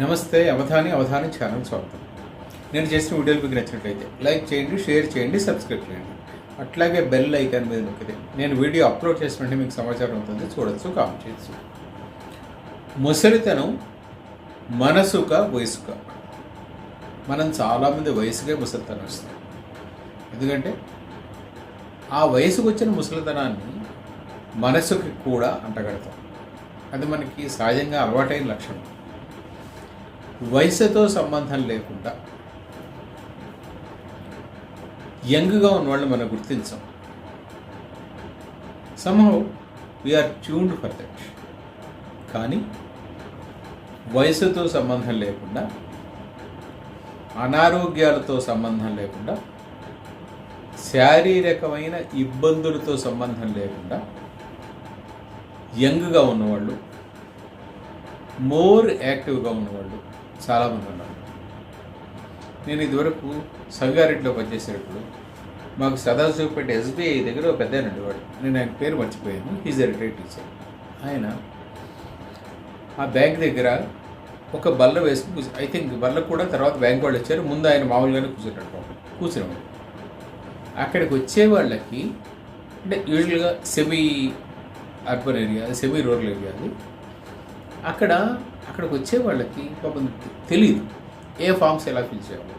నమస్తే అవధాని అవధాని ఛానల్ స్వాగతం. నేను చేసిన వీడియోలు మీకు నచ్చినట్లయితే లైక్ చేయండి షేర్ చేయండి సబ్స్క్రైబ్ చేయండి. అట్లాగే బెల్ ఐకాన్ మీద నొక్కితే నేను వీడియో అప్లోడ్ చేసినట్టు మీకు సమాచారం ఉంటుంది చూడొచ్చు కామెంట్ చేయొచ్చు. ముసలితనం మనసుక వయసుక. మనం చాలామంది వయసుకే ముసలితనం వస్తుంది ఎందుకంటే ఆ వయసుకు వచ్చిన ముసలితనాన్ని మనసుకి కూడా అంటగడతాం. అది మనకి సహజంగా అలవాటైన లక్షణం. వయసుతో సంబంధం లేకుండా యంగ్గా ఉన్న వాళ్ళని మనం గుర్తించాం. Somehow we are tuned for that కానీ వయసుతో సంబంధం లేకుండా అనారోగ్యాలతో సంబంధం లేకుండా శారీరకమైన ఇబ్బందులతో సంబంధం లేకుండా యంగ్గా ఉన్నవాళ్ళు మోర్ యాక్టివ్గా ఉన్నవాళ్ళు చాలామంది ఉన్నారు నేను ఇదివరకు సంగారెడ్డిలో పనిచేసేటప్పుడు మాకు సదాశివపేట ఎస్బీఐ దగ్గర ఒక పెద్ద వాడు నేను ఆయన పేరు మర్చిపోయాను. ఈజ్ ఎ రిటైర్డ్ టీచర్ ఆయన ఆ బ్యాంక్ దగ్గర ఒక బల్ల వేసుకుని ఐ థింక్ బల్ల కూడా తర్వాత బ్యాంక్ వాళ్ళు వచ్చారు. ముందు ఆయన మామూలుగానే కూర్చున్నాడు పాపం. కూర్చునేవాడు. అక్కడికి వచ్చే వాళ్ళకి అంటే యూజువల్గా semi urban area semi rural area అది. అక్కడ అక్కడికి వచ్చే వాళ్ళకి పాపం తెలియదు ఏ ఫామ్స్ ఎలా ఫిల్ చేయాలి?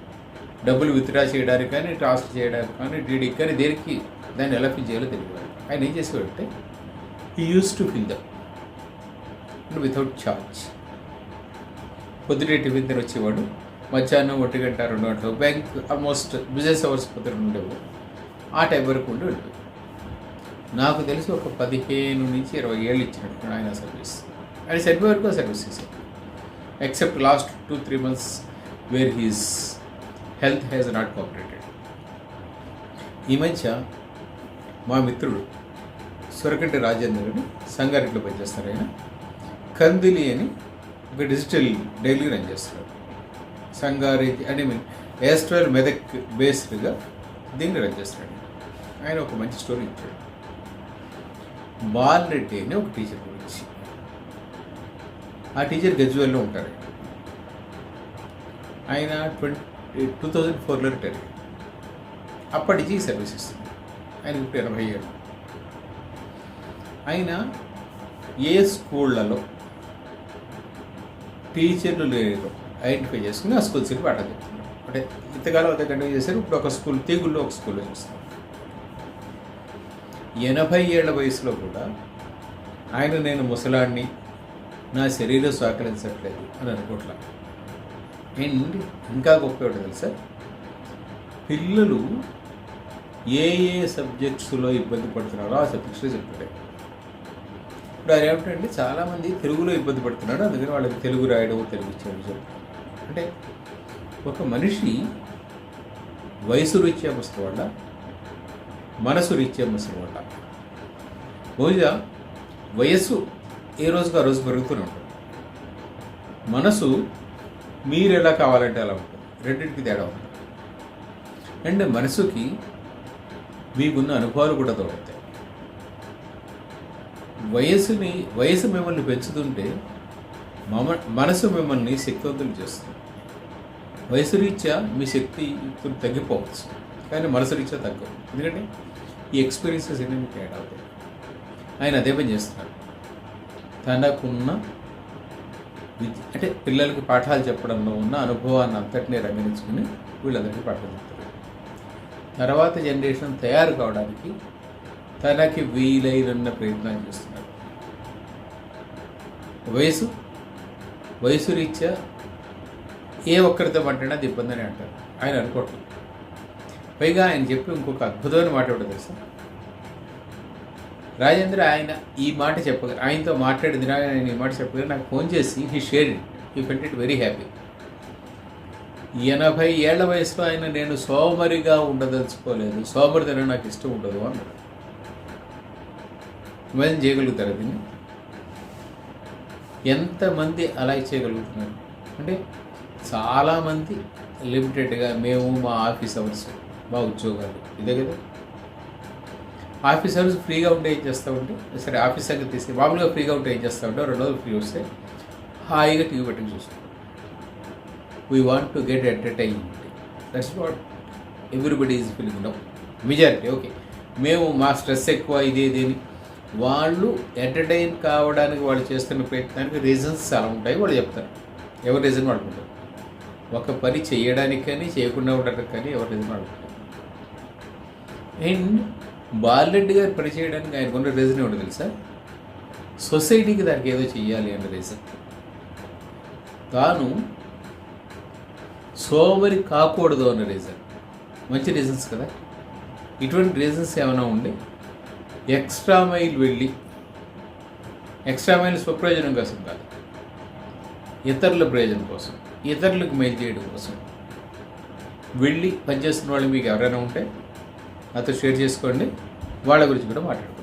డబ్బులు విత్డ్రా చేయడానికి కానీ ట్రాన్స్ఫర్ చేయడానికి కానీ డీడీకి కానీ దేనికి దాన్ని ఎలా ఫిల్ చేయాలో తెలియదు. ఆయన ఏం చేసేవాడంటే he use to fill them without charge పొద్దుటే టిఫిన్ తిని వచ్చేవాడు మధ్యాహ్నం ఒంటి గంట రెండు గంటలు బ్యాంక్ ఆల్మోస్ట్ బిజినెస్ అవర్స్ పొద్దున ఉండేవాడు. ఆ టైం వరకు ఉండి నాకు తెలిసి ఒక పదిహేను నుంచి ఇరవై ఏళ్ళు ఇచ్చినట్టు ఆయన సర్వీస్. అండ్ సరిపోయే వరకు సర్వీస్ చేశారు except last two three months where his health has not cooperated ఈ మధ్య మా మిత్రుడు సురకంటి రాజేందర్ అని సంగారెడ్డిలో పనిచేస్తారు ఆయన. కందిలి అని ఒక డిజిటల్ డైలీ రన్ చేస్తున్నాడు సంగారెడ్డి అంటే మీన్ ఎస్ట్వెల్ మెదక్ బేస్డ్గా దీన్ని రన్ చేస్తున్నాడు ఆయన. ఒక మంచి స్టోరీ ఇచ్చాడు బాలరెడ్డి అని ఒక టీచర్ గురించి. ఆ టీచర్ గజ్వేల్లో ఉంటారు. ఆయన ట్వంటీ టూ థౌజండ్ ఫోర్లో రిటైర్ అయ్యారు. అప్పటి నుంచి సర్వీస్ ఇస్తుంది. ఆయన ఇప్పుడు ఎనభై ఏడు. ఆయన ఏ స్కూళ్ళలో టీచర్లు లేరు ఐడెంటిఫై చేసుకుని ఆ స్కూల్స్కి పాఠం చెప్తున్నారు. అంటే ఇంతకాలం అదే కంటిన్యూ చేశారు. ఇప్పుడు ఒక స్కూల్ తీగుల్లో ఒక స్కూల్లో చూస్తారు ఎనభై ఏళ్ళ వయసులో కూడా ఆయన నేను ముసలాడిని నా శరీరం సహకరించట్లేదు అని అనుకోవట్లా అండ్ ఇంకా గొప్ప ఒకటి తెలుసా? పిల్లలు ఏ ఏ సబ్జెక్ట్స్లో ఇబ్బంది పడుతున్నారో ఆ సబ్జెక్ట్స్లో చెప్తాడు. ఇప్పుడు అది ఏమిటంటే చాలామంది తెలుగులో ఇబ్బంది పడుతున్నాడు అందుకని వాళ్ళకి తెలుగు రాయడం తెలుగు ఇచ్చేయడం అంటే ఒక మనిషి వయసు రీత్యా ముసలివాళ్ళ మనసు రీత్యా ముసలివాళ్ళ బహుశా వయస్సు ఏ రోజుకు ఆ రోజు పెరుగుతూనే ఉంటుంది. మనసు మీరు ఎలా కావాలంటే అలా ఉంటుంది. రెండింటికి తేడా ఉంటుంది. అండ్ మనసుకి మీకున్న అనుభవాలు కూడా దొరుకుతాయి వయసుని వయసు మిమ్మల్ని పెంచుతుంటే మమ మనసు మిమ్మల్ని శక్తివంతులు చేస్తుంది. వయసు రీత్యా మీ శక్తి తగ్గిపోవచ్చు. కానీ మనసు రీత్యా తగ్గవు. ఎందుకంటే ఈ ఎక్స్పీరియన్సెస్ అన్నీ మీకు యాడ్ అవుతాయి. ఆయన అదే పని చేస్తున్నారు తనకున్న విద్య అంటే పిల్లలకి పాఠాలు చెప్పడంలో ఉన్న అనుభవాన్ని అంతటినీ రంగరించుకుని వీళ్ళందరికీ పాఠాలు చెప్తారు. తర్వాత జనరేషన్ తయారు కావడానికి తనకి వీలైనన్న ప్రయత్నాలు చేస్తున్నారు. వయసు? వయసు రీత్యా ఏ ఒక్కరితో మాట్లాడినా అది ఇబ్బంది అని అంటారు. ఆయన అనుకోవట్లేదు. పైగా ఆయన చెప్పి ఇంకొక అద్భుతమైన మాట ఒకటి తెలుసా? రాజేంద్ర ఆయన ఈ మాట చెప్పగలరు ఆయనతో మాట్లాడిందిరా ఆయన ఈ మాట చెప్పగలరు నాకు ఫోన్ చేసి he share it felt it very happy ఎనభై ఏళ్ళ వయసులో ఆయన నేను సోమరిగా ఉండదలుచుకోలేదు. సోమరితనం నాకు ఇష్టం ఉండదు అన్నాడు. ఇమాజిన్ చేయగలుగుతారు దీన్ని? ఎంతమంది అలా చేయగలుగుతున్నారు? అంటే చాలామంది లిమిటెడ్గా మేము మా ఆఫీస్ అవర్స్ మా ఉద్యోగాలు ఇదే కదా? ఆఫీస్ అవర్స్ ఫ్రీగా ఉంటే ఏం చేస్తామంటే సరే ఆఫీస్ దగ్గర తీసుకుని మామూలుగా ఫ్రీగా ఉంటే ఏం చేస్తామంటే రెండు రోజులు ఫ్రీ వస్తే హాయిగా టీవీ పెట్టుకుని చూస్తాం we want to get entertainment that's what everybody is feeling now majority okay మేము మా స్ట్రెస్ ఎక్కువ ఇది వాళ్ళు ఎంటర్టైన్ కావడానికి వాళ్ళు చేస్తున్న ప్రయత్నానికి రీజన్స్ చాలా ఉంటాయి వాళ్ళు చెప్తారు. ఎవరి రీజన్ వాడుకుంటారు ఒక పని చేయడానికి కానీ చేయకుండా ఉండడానికి కానీ ఎవరి రీజన్ వాడుకుంటారు అండ్ బాలరెడ్డి గారు పని చేయడానికి ఆయనకున్న రీజన్ ఏమిటో తెలుసా? సొసైటీకి దానికి ఏదో చెయ్యాలి అన్న రీజన్ తాను సోమరి కాకూడదు అన్న రీజన్ మంచి రీజన్స్ కదా? ఇటువంటి రీజన్స్ ఏమైనా ఉండి? ఎక్స్ట్రా మైల్ వెళ్ళి ఎక్స్ట్రా మైల్ స్వప్రయోజనం కోసం కాదు ఇతరుల ప్రయోజనం కోసం ఇతరులకు మేలు చేయడం కోసం వెళ్ళి పనిచేస్తున్న వాళ్ళు మీకు ఎవరైనా ఉంటే నాతో షేర్ చేసుకోండి. వాళ్ళ గురించి కూడా మాట్లాడుకుందాం.